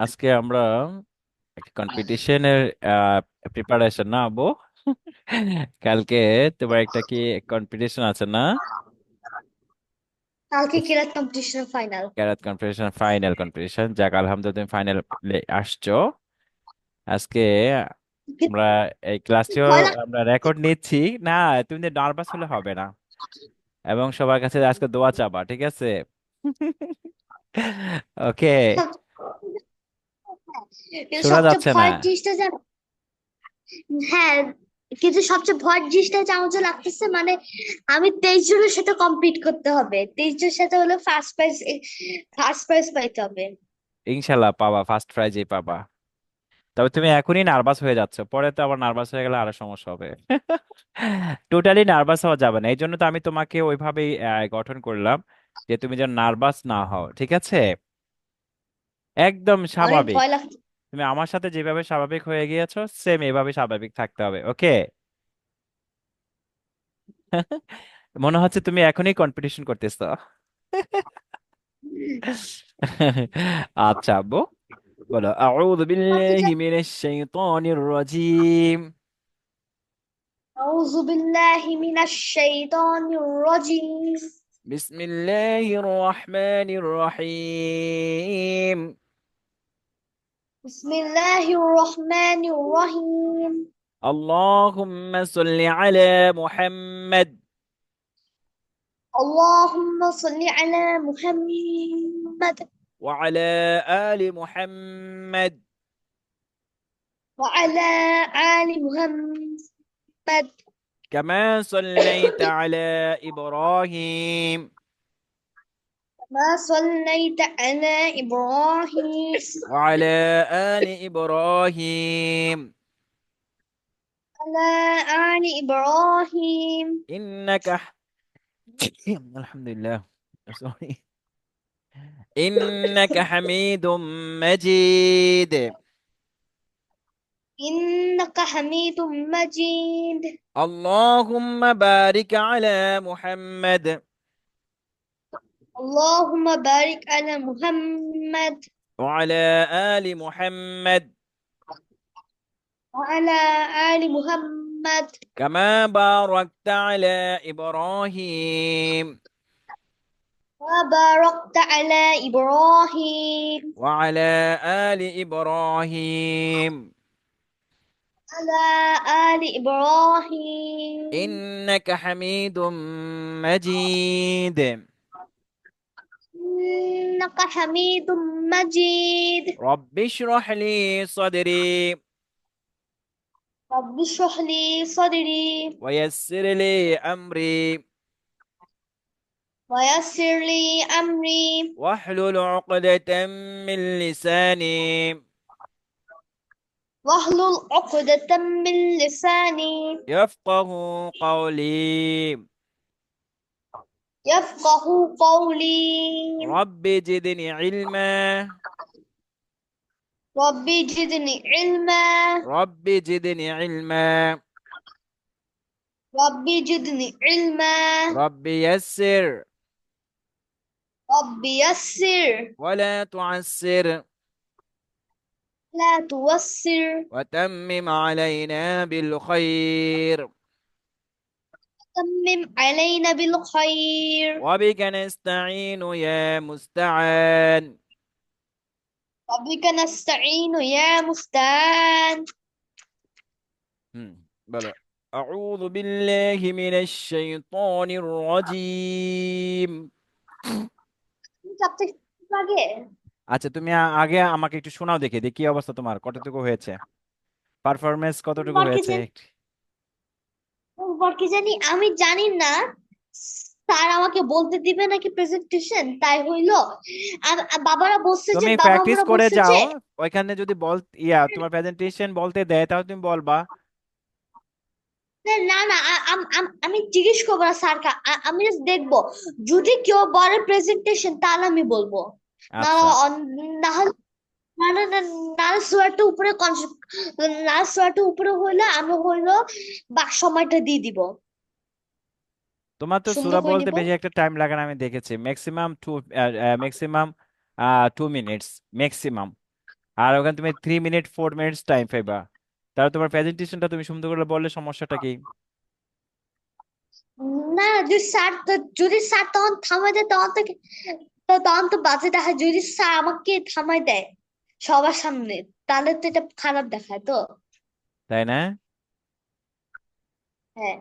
আজকে আমরা একটা কম্পিটিশনের প্রিপারেশন না আবু? কালকে তোমার একটা কি কম্পিটিশন আছে না? কালকে কিরাত কম্পিটিশন ফাইনাল ক্যারাত কম্পিটিশন ফাইনাল কম্পিটিশন যাক আলহামদুলিল্লাহ তুমি ফাইনাল আসছো। আজকে আমরা এই ক্লাসটিও আমরা রেকর্ড নিচ্ছি। না তুমি নার্ভাস হলে হবে না। এবং সবার কাছে আজকে দোয়া চাবা ঠিক আছে? ওকে শোনা যাচ্ছে না। হ্যাঁ কিন্তু সবচেয়ে ভয়ের জিনিসটা যে লাগতেছে মানে আমি তেইশ জনের সাথে কম্পিট করতে হবে। তেইশ জনের সাথে হলে ফার্স্ট প্রাইজ ফার্স্ট প্রাইজ পাইতে হবে। ইনশাল্লাহ পাবা ফার্স্ট প্রাইজই পাবা। তবে তুমি এখনই নার্ভাস হয়ে যাচ্ছ। পরে তো আবার নার্ভাস হয়ে গেলে আরও সমস্যা হবে। টোটালি নার্ভাস হওয়া যাবে না। এই জন্য তো আমি তোমাকে ওইভাবেই গঠন করলাম যে তুমি যেন নার্ভাস না হও ঠিক আছে? একদম অনেক স্বাভাবিক। তুমি আমার সাথে যেভাবে স্বাভাবিক হয়ে গিয়েছো সেম এভাবে স্বাভাবিক থাকতে হবে ওকে মনে হচ্ছে তুমি এখনই কম্পিটিশন করতেছো। আচ্ছা আব্বু ولا أعوذ بالله من الشيطان الرجيم. أعوذ بالله من الشيطان الرجيم. بسم الله الرحمن الرحيم. بسم الله الرحمن الرحيم. اللهم صل على محمد. اللهم صل على محمد. وعلى آل محمد. وعلى آل محمد. كما صليت على إبراهيم. كما صليت على إبراهيم. وعلى آل إبراهيم. على آل إبراهيم. إنك الحمد لله. سوري إنك حميد مجيد. إنك حميد مجيد. اللهم بارك على محمد. اللهم بارك على محمد. وعلى آل محمد. وعلى آل محمد. كما باركت على إبراهيم. وباركت على إبراهيم. وعلى آل إبراهيم. على آل إبراهيم. إنك حميد مجيد. إنك حميد مجيد. رب اشرح لي صدري. رب اشرح لي صدري. ويسر لي أمري. ويسر لي أمري. واحلل عقدة من لساني. واحلل عقدة من لساني. يفقه قولي. يفقه قولي. رب زدني علما. ربي زدني علما. رب زدني علما. ربي زدني علما. رب يسر. رب يسر. ولا تعسر. لا توسر. وتمم علينا بالخير. وتمم علينا بالخير. وبك نستعين يا مستعان. وبك نستعين يا مستعان. بلى. أعوذ بالله من الشيطان الرجيم. আগে? আচ্ছা তুমি আগে আমাকে একটু শোনাও দেখে দেখি কি অবস্থা তোমার কতটুকু হয়েছে? পারফরমেন্স কতটুকু হয়েছে? কি জানি আমি জানি না। স্যার আমাকে বলতে দিবে নাকি প্রেজেন্টেশন তাই হইল। আম- আ- বাবারা বলছে যে তুমি প্র্যাকটিস করে যাও ওইখানে যদি বল ইয়া তোমার প্রেজেন্টেশন বলতে দেয় তাহলে তুমি বলবা। না না আম- জিজ্ঞেস করব না স্যারকে আমি দেখব। যদি কেউ বলে প্রেজেন্টেশন তাহলে আমি বলব। না আচ্ছা। না হলে না না সোয়ারটা উপরে না সোয়ারটা উপরে হইলে আমি হইল বাক সময়টা দিয়ে দিব। তোমার তো সূরা বলতে বেশি একটা টাইম লাগে না আমি দেখেছি। Maximum two maximum two minutes maximum আর ওখানে তুমি three minute four minutes time পাইবা। তাহলে তোমার প্রেজেন্টেশনটা তুমি সুন্দর করে বললে সমস্যাটা কি? না যদি স্যার যদি স্যার তখন থামাই দেয় তখন তো তো তখন তো বাজে দেখায়। যদি স্যার আমাকে থামাই দেয় সবার সামনে তাহলে তো এটা খারাপ দেখায় তো। তাই না? হ্যাঁ।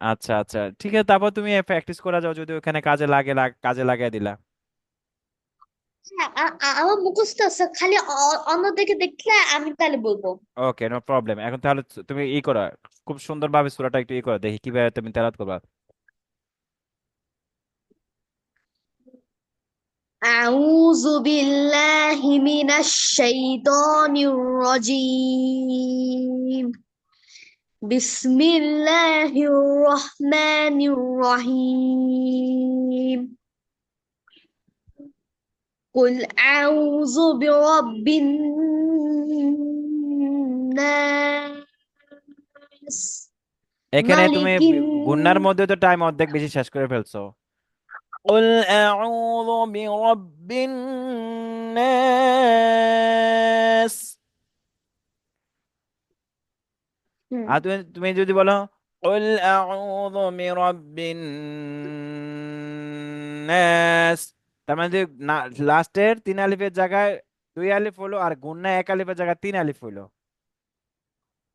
আচ্ছা আচ্ছা। ঠিক আছে তারপর তুমি প্র্যাকটিস করা যাও যদি ওখানে কাজে লাগে কাজে লাগিয়ে দিলা। আমার মুখস্থ আছে খালি অ- অন্যদিকে দেখলে আমি তাহলে বলবো ওকে নো প্রবলেম এখন তাহলে তুমি ই করো খুব সুন্দরভাবে সূরাটা একটু ই করো দেখি কিভাবে তুমি তেলাওয়াত করবা أعوذ بالله من الشيطان الرجيم بسم الله الرحمن الرحيم قل أعوذ برب الناس এখানে তুমি মালিকিন গুন্নার মধ্যে তো টাইম অর্ধেক বেশি শেষ করে ফেলছো قل أعوذ برب الناس হুম, আর তুমি তুমি যদি বলো قل أعوذ برب الناس তার মানে যে লাস্টের তিন আলিফের জায়গায় দুই আলিফ হলো আর গুন্না এক আলিফের জায়গায় তিন আলিফ হলো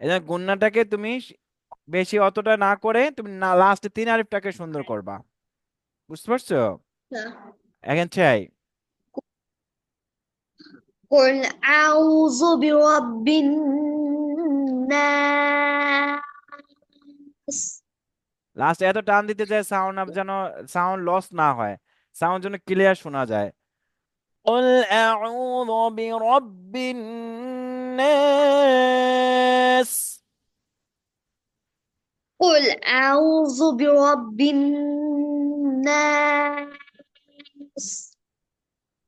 এই জন্য গুন্নাটাকে তুমি স- বেশি অতটা না করে তুমি না লাস্টে তিন আলিফটাকে সুন্দর করবা বুঝতে পারছো হ্যাঁ। এখন চাই قل أعوذ برب الناس লাস্ট এত টান দিতে চাই সাউন্ড যেন সাউন্ড লস না হয় সাউন্ড যেন ক্লিয়ার শোনা যায় قل أعوذ برب الناس قل أعوذ برب الناس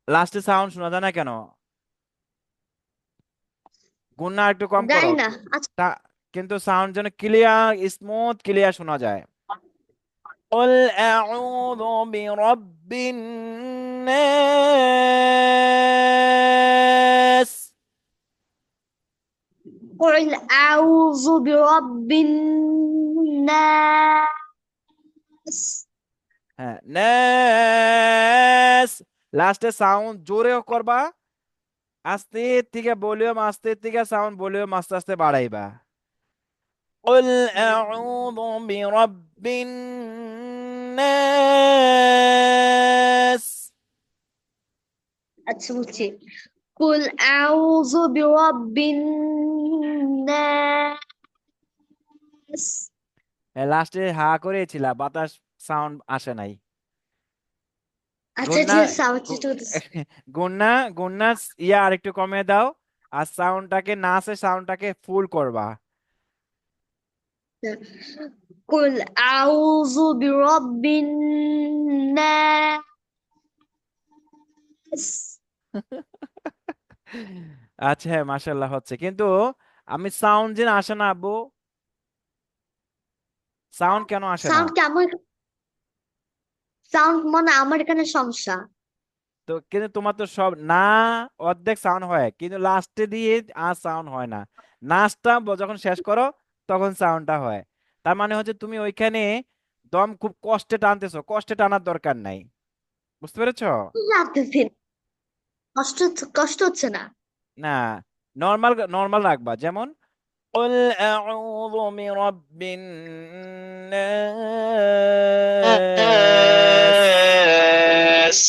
লাস্টে সাউন্ড শোনা যায় না কেন গুণা একটু কম জানি করো না আচ্ছা তা- কিন্তু সাউন্ড যেন ক্লিয়ার স্মুথ ক্লিয়ার শোনা যায় قل أعوذ برب الناس قل أعوذ برب الناس হ্যাঁ নাস লাস্টে সাউন্ড জোরেও করবা আস্তে থেকে ভলিউম আস্তে থেকে সাউন্ড ভলিউম আস্তে আস্তে বাড়াইবা قل أعوذ برب الناس আচ্ছা বুঝছি قل أعوذ برب الناس লাস্টে হা করেছিল বাতাস সাউন্ড আসে নাই আচ্ছা গুন্না ঠিক আছে আবার চেষ্টা করতেছি গুন্না গুন্না ইয়া আরেকটু কমিয়ে দাও আর সাউন্ডটাকে নাচে সাউন্ডটাকে ফুল করবা قل أعوذ برب الناس আচ্ছা হ্যাঁ মাশাআল্লাহ হচ্ছে। কিন্তু আমি সাউন্ড যেন আসে না আব্বু? সাউন্ড কেন আসে না? সাউন্ড কি সাউন্ড মানে আমার এখানে সমস্যা। তো কিন্তু তোমার তো সব না অর্ধেক সাউন্ড হয় কিন্তু লাস্টে দিয়ে আর সাউন্ড হয় না। নাচটা যখন শেষ করো তখন সাউন্ডটা হয় তার মানে হচ্ছে তুমি ওইখানে দম খুব কষ্টে টানতেছো কষ্টে টানার দরকার নাই বুঝতে পেরেছো লাগতেছে না। কষ্ট হচ্ছে- কষ্ট হচ্ছে না না নর্মাল নর্মাল রাখবা যেমন قل أعوذ برب الناس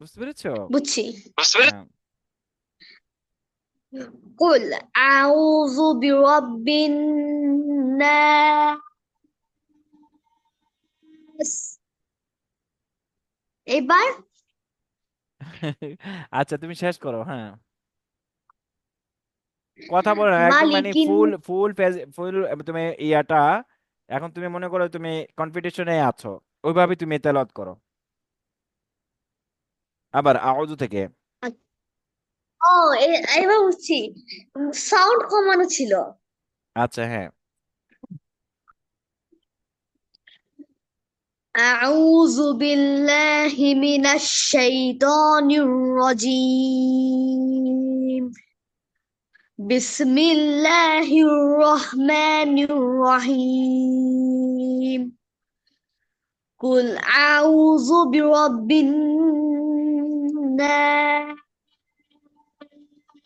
বুঝতে পেরেছো বুঝছি হ্যাঁ قل أعوذ برب الناس এবার আচ্ছা তুমি শেষ করো হ্যাঁ। কথা বলো না একদম মানে ফুল ফুল ফুল তুমি ইয়াটা এখন তুমি মনে করো তুমি কম্পিটিশনে আছো ওইভাবে তুমি তেলাওয়াত করো। আবার আউযু থেকে। ও এ- এবার বুঝছি সাউন্ড কমানো ছিল আচ্ছা হ্যাঁ أعوذ بالله من الشيطان الرجيم بسم الله الرحمن الرحيم قل أعوذ برب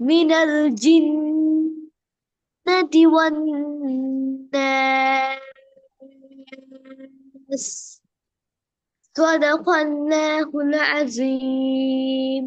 من الجنة والناس صدق الله العظيم